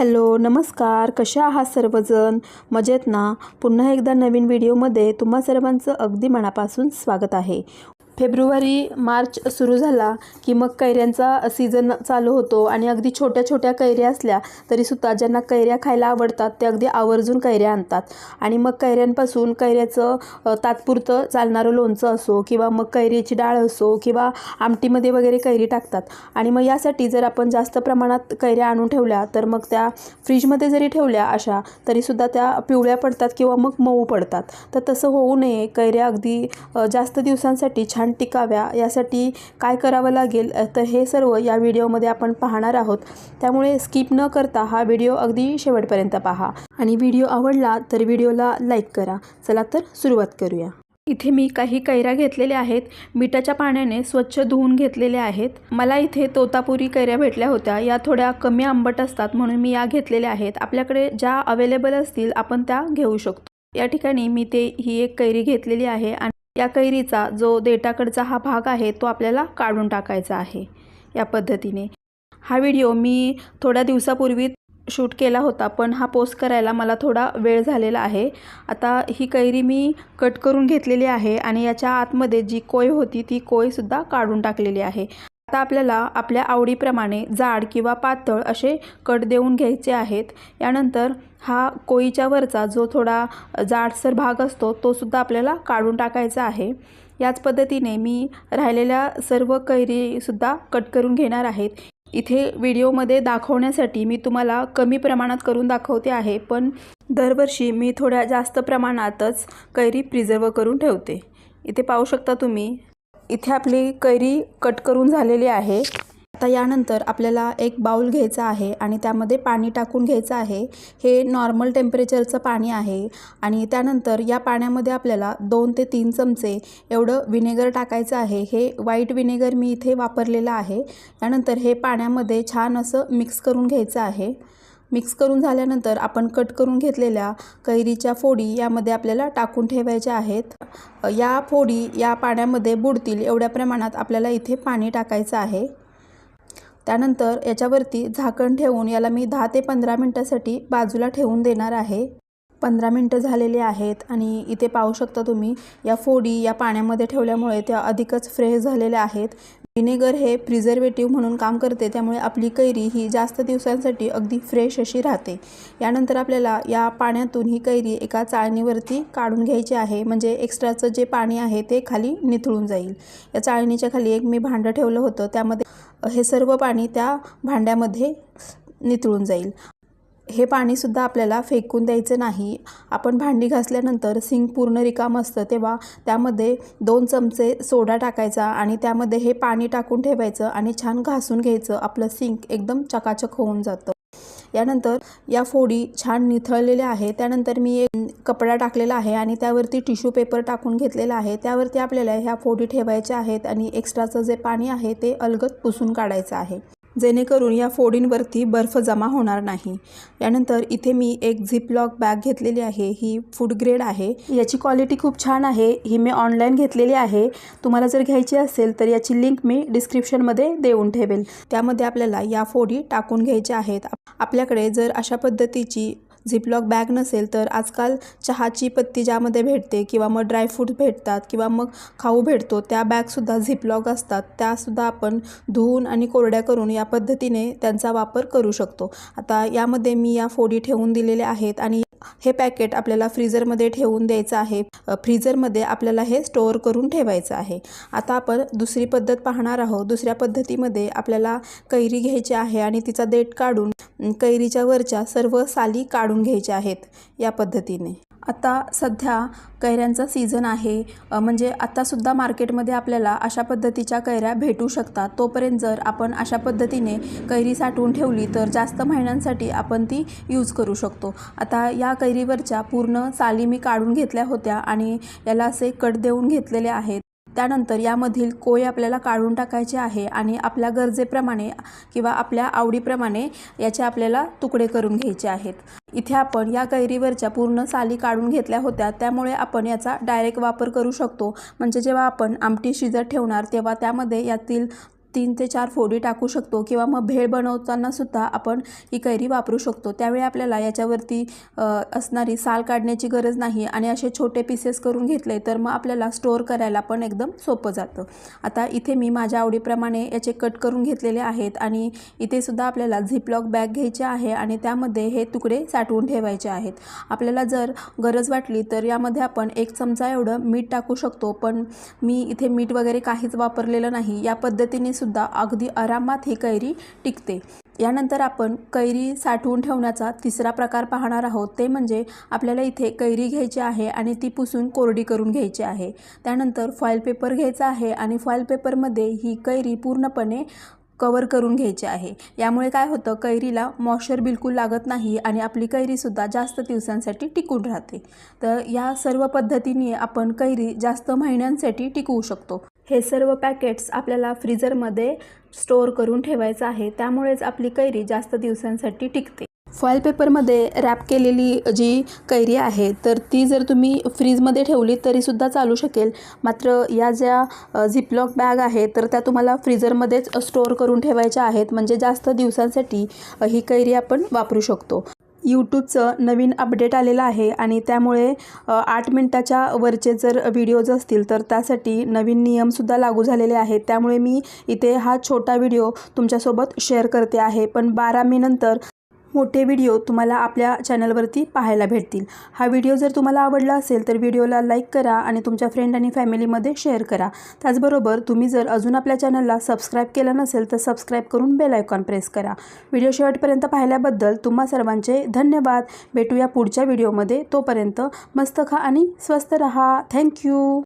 Hello नमस्कार. कशा आहात सर्वजण? मजेत ना? पुन्हा एकदा नवीन व्हिडिओमध्ये तुम्हा सर्वांचं अगदी मनापासून स्वागत आहे. फेब्रुवारी मार्च सुरू झाला की मग कैऱ्यांचा सीझन चालू होतो आणि अगदी छोट्या छोट्या कैऱ्या असल्या तरीसुद्धा ज्यांना कैऱ्या खायला आवडतात ते अगदी आवर्जून कैऱ्या आणतात. आणि मग कैऱ्यांपासून कैऱ्याचं तात्पुरतं चालणारं लोणचं असो किंवा मग कैरीची डाळ असो किंवा आमटीमध्ये वगैरे कैरी टाकतात. आणि मग यासाठी जर आपण जास्त प्रमाणात कैऱ्या आणून ठेवल्या तर मग त्या फ्रीजमध्ये जरी ठेवल्या अशा तरीसुद्धा त्या पिवळ्या पडतात किंवा मग मऊ पडतात. तर तसं होऊ नये. कैऱ्या अगदी जास्त दिवसांसाठी छान टिकाव्या यासाठी काय करावं लागेल तर हे सर्व या व्हिडिओमध्ये आपण पाहणार आहोत. त्यामुळे स्किप न करता हा व्हिडिओ अगदी शेवटपर्यंत पहा. आणि व्हिडिओ आवडला तर व्हिडिओला लाईक करा. चला तर सुरुवात करूया. इथे मी काही कैऱ्या घेतलेल्या आहेत. मिठाच्या पाण्याने स्वच्छ धुवून घेतलेल्या आहेत. मला इथे तोतापुरी कैऱ्या भेटल्या होत्या. या थोड्या कमी आंबट असतात म्हणून मी या घेतलेल्या आहेत. आपल्याकडे ज्या अवेलेबल असतील आपण त्या घेऊ शकतो. या ठिकाणी मी ते ही एक कैरी घेतलेली आहे आणि या कैरीचा जो देठाकडचा हा भाग आहे तो आपल्याला काढून टाकायचा आहे या पद्धतीने. हा व्हिडिओ मी थोड्या दिवसापूर्वी शूट केला होता पण हा पोस्ट करायला मला थोडा वेळ झालेला आहे. आता ही कैरी मी कट करून घेतलेली आहे आणि याच्या आतमध्ये जी कोय होती ती कोयसुद्धा काढून टाकलेली आहे. आता आपल्याला आपल्या आवडीप्रमाणे जाड किंवा पातळ असे कट देऊन घ्यायचे आहेत. यानंतर हा कोळीच्या वरचा जो थोडा जाडसर भाग असतो तो सुद्धा आपल्याला काढून टाकायचा आहे. याच पद्धतीने मी राहिलेल्या सर्व कैरीसुद्धा कट करून घेणार आहेत. इथे व्हिडिओमध्ये दाखवण्यासाठी मी तुम्हाला कमी प्रमाणात करून दाखवते आहे पण दरवर्षी मी थोड्या जास्त प्रमाणातच कैरी प्रिझर्व करून ठेवते. इथे पाहू शकता तुम्ही इथे आपली कैरी कट करून झालेली आहे. आता यानंतर आपल्याला एक बाऊल घ्यायचा आहे आणि त्यामध्ये पाणी टाकून घ्यायचं आहे. हे नॉर्मल टेम्परेचरचं पाणी आहे आणि त्यानंतर या पाण्यामध्ये आपल्याला दोन ते तीन चमचे एवढं विनेगर टाकायचं आहे. हे व्हाईट विनेगर मी इथे वापरलेलं आहे. त्यानंतर हे पाण्यामध्ये छान असं मिक्स करून घ्यायचं आहे. मिक्स करून झाल्यानंतर आपण कट करून घेतलेल्या कैरीच्या फोडी यामध्ये आपल्याला टाकून ठेवायच्या आहेत. या फोडी या पाण्यामध्ये बुडतील एवढ्या प्रमाणात आपल्याला इथे पाणी टाकायचं आहे. त्यानंतर याच्यावरती झाकण ठेवून याला मी दहा ते पंधरा मिनटासाठी बाजूला ठेवून देणार आहे. पंधरा मिनटं झालेले आहेत आणि इथे पाहू शकता तुम्ही या फोडी या पाण्यामध्ये ठेवल्यामुळे त्या अधिकच फ्रेश झालेल्या आहेत. विनेगर हे प्रिझर्वेटिव्ह म्हणून काम करते त्यामुळे आपली कैरी ही जास्त दिवसांसाठी अगदी फ्रेश अशी राहते. यानंतर आपल्याला या पाण्यातून ही कैरी एका चाळणीवरती काढून घ्यायची आहे म्हणजे एक्स्ट्राचं जे पाणी आहे ते खाली निथळून जाईल. या चाळणीच्या खाली एक मी भांडं ठेवलं होतं त्यामध्ये हे सर्व पाणी त्या भांड्यामध्ये नितळून जाईल. हे पाणीसुद्धा आपल्याला फेकून द्यायचं नाही. आपण भांडी घासल्यानंतर सिंक पूर्ण रिकाम असतं तेव्हा त्यामध्ये दोन चमचे सोडा टाकायचा आणि त्यामध्ये हे पाणी टाकून ठेवायचं आणि छान घासून घ्यायचं. आपलं सिंक एकदम चकाचक होऊन जातं. यानंतर या फोडी छान निथळलेल्या आहे त्यानंतर मी एक कपडा टाकलेला आहे आणि त्यावरती टिश्यू पेपर टाकून घेतलेला आहे. त्यावरती आपल्याला ह्या फोडी ठेवायच्या आहेत आणि एक्स्ट्राचं जे पाणी आहे ते अलगद पुसून काढायचं आहे. जेणेकरून या फोडींवरती बर्फ जमा होणार नाही. यानंतर इथे मी एक झिपलॉक बॅग घेतलेली आहे. ही फूड ग्रेड आहे. याची क्वालिटी खूप छान आहे. ही मी ऑनलाईन घेतलेली आहे. तुम्हाला जर घ्यायची असेल तर याची लिंक मी डिस्क्रिप्शनमध्ये देऊन ठेवेल. त्यामध्ये आपल्याला या फोडी टाकून घ्यायच्या आहेत. आपल्याकडे जर अशा पद्धतीची झिपलॉक बॅग नसेल तर आजकाल चहाची पत्ती ज्यामध्ये भेटते किंवा मग ड्रायफ्रूट भेटतात किंवा मग खाऊ भेटतो त्या बॅगसुद्धा झिपलॉक असतात. त्यासुद्धा आपण धुवून आणि कोरड्या करून या पद्धतीने त्यांचा वापर करू शकतो. आता यामध्ये मी या फोडी ठेवून दिलेल्या आहेत आणि हे पॅकेट आपल्याला फ्रीजरमध्ये ठेवून द्यायचं आहे. फ्रीजरमध्ये आपल्याला हे स्टोअर करून ठेवायचं आहे. आता आपण दुसरी पद्धत पाहणार आहोत. दुसऱ्या पद्धतीमध्ये आपल्याला कैरी घ्यायची आहे आणि तिचा देठ काढून कैरीच्या वरच्या सर्व साली काढून घ्यायच्या आहेत या पद्धतीने. आता सध्या कैऱ्यांचा सीझन आहे. म्हणजे आत्तासुद्धा मार्केटमध्ये आपल्याला अशा पद्धतीच्या कैऱ्या भेटू शकतात. तोपर्यंत जर आपण अशा पद्धतीने कैरी साठवून ठेवली तर जास्त महिन्यांसाठी आपण ती यूज करू शकतो. आता या कैरीवरच्या पूर्ण साली मी काढून घेतल्या होत्या आणि याला असे कट देऊन घेतलेले आहेत. त्यानंतर यामधील कोय आपल्याला काढून टाकायचे आहे आणि आपल्या गरजेप्रमाणे किंवा आपल्या आवडीप्रमाणे याचे आपल्याला तुकडे करून घ्यायचे आहेत. इथे आपण या कैरीवरच्या पूर्ण साली काढून घेतल्या होत्या. त्यामुळे आपण याचा डायरेक्ट वापर करू शकतो. म्हणजे जेव्हा आपण आमटी शिजत ठेवणार तेव्हा त्यामध्ये यातील तीन ते चार फोडी टाकू शकतो किंवा मग भेळ बनवताना सुद्धा आपण ही कैरी वापरू शकतो. त्यावेळी आपल्याला याच्यावरती असणारी साल काढण्याची गरज नाही आणि असे छोटे पीसेस करून घेतले तर मग आपल्याला स्टोअर करायला पण एकदम सोपं जातं. आता इथे मी माझ्या आवडीप्रमाणे याचे कट करून घेतलेले आहेत आणि इथे सुद्धा आपल्याला झिपलॉक बॅग घ्यायची आहे आणि त्यामध्ये हे तुकडे साठवून ठेवायचे आहेत. आपल्याला जर गरज वाटली तर यामध्ये आपण एक चमचा एवढं मीठ टाकू शकतो पण मी इथे मीठ वगैरे काहीच वापरलेलं नाही. या पद्धतीने सुद्धा अगदी आरामात ही कैरी टिकते. यानंतर आपण कैरी साठवून ठेवण्याचा तिसरा प्रकार पाहणार आहोत. ते म्हणजे आपल्याला इथे कैरी घ्यायची आहे आणि ती पुसून कोरडी करून घ्यायची आहे. त्यानंतर फॉईल पेपर घ्यायचा आहे आणि फॉईल पेपरमध्ये ही कैरी पूर्णपणे कवर करून घ्यायचे आहे. यामुळे काय होतं कैरीला मॉइश्चर बिलकुल लागत नाही आणि आपली कैरीसुद्धा जास्त दिवसांसाठी टिकून राहते. तर या सर्व पद्धतीने आपण कैरी जास्त महिन्यांसाठी टिकवू शकतो. हे सर्व पॅकेट्स आपल्याला फ्रीजरमध्ये स्टोअर करून ठेवायचं आहे. त्यामुळेच आपली कैरी जास्त दिवसांसाठी टिकते. फॉईल पेपरमध्ये रॅप केलेली जी कैरी आहे तर ती जर तुम्ही फ्रीजमध्ये ठेवली तरीसुद्धा चालू शकेल. मात्र या ज्या झिपलॉक बॅग आहे तर त्या तुम्हाला फ्रीजरमध्येच स्टोअर करून ठेवायच्या आहेत. म्हणजे जास्त दिवसांसाठी ही कैरी आपण वापरू शकतो. यूट्यूबचं नवीन अपडेट आलेलं आहे आणि त्यामुळे आठ मिनटाच्या वरचे जर व्हिडिओज असतील तर त्यासाठी नवीन नियमसुद्धा लागू झालेले आहेत. त्यामुळे मी इथे हा छोटा व्हिडिओ तुमच्यासोबत शेअर करते आहे. पण बारा मेनंतर मोठे व्हिडिओ तुम्हाला आपल्या चॅनलवरती पाहायला भेटतील. हा व्हिडिओ जर तुम्हाला आवडला असेल तर व्हिडिओला लाईक करा आणि तुमच्या फ्रेंड आणि फॅमिलीमध्ये शेअर करा. त्याचबरोबर तुम्ही जर अजून आपल्या चॅनलला सबस्क्राईब केलं नसेल तर सबस्क्राईब करून बेल आयकॉन प्रेस करा. व्हिडिओ शेवटपर्यंत पाहिल्याबद्दल तुम्हा सर्वांचे धन्यवाद. भेटूया पुढच्या व्हिडिओमध्ये. तोपर्यंत मस्त खा आणि स्वस्त रहा. थँक्यू